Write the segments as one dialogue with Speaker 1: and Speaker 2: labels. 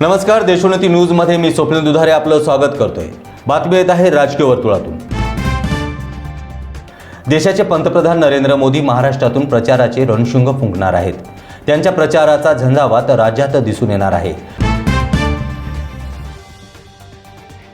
Speaker 1: नमस्कार देशोन्नती न्यूजमध्ये मी स्वप्न दुधारे आपलं स्वागत करतोय. बातमी येत आहे राजकीय वर्तुळातून. देशाचे पंतप्रधान नरेंद्र मोदी महाराष्ट्रातून प्रचाराचे रणशुंग फुंकणार आहेत. त्यांच्या प्रचाराचा झंझावात राज्यात दिसून येणार आहे.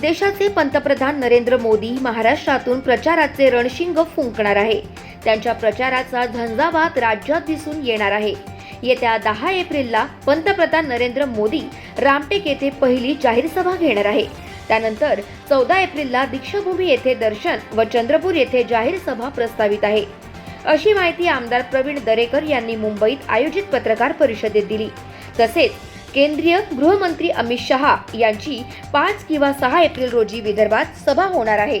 Speaker 2: देशाचे पंतप्रधान नरेंद्र मोदी महाराष्ट्रातून प्रचाराचे रणशिंग फुंकणार आहे. त्यांच्या प्रचाराचा झंझावात राज्यात दिसून येणार आहे. येत्या दहा एप्रिलला पंतप्रधान नरेंद्र मोदी रामटेक येथे पहिली जाहीर सभा घेणार आहे. त्यानंतर चौदा एप्रिलला दीक्षाभूमी येथे दर्शन व चंद्रपूर येथे जाहीर सभा प्रस्तावित आहे. अशी माहिती आमदार प्रवीण दरेकर यांनी मुंबईत आयोजित पत्रकार परिषदेत दिली. तसेच केंद्रीय गृहमंत्री अमित शहा यांची पाच किंवा सहा एप्रिल रोजी विदर्भात सभा होणार आहे.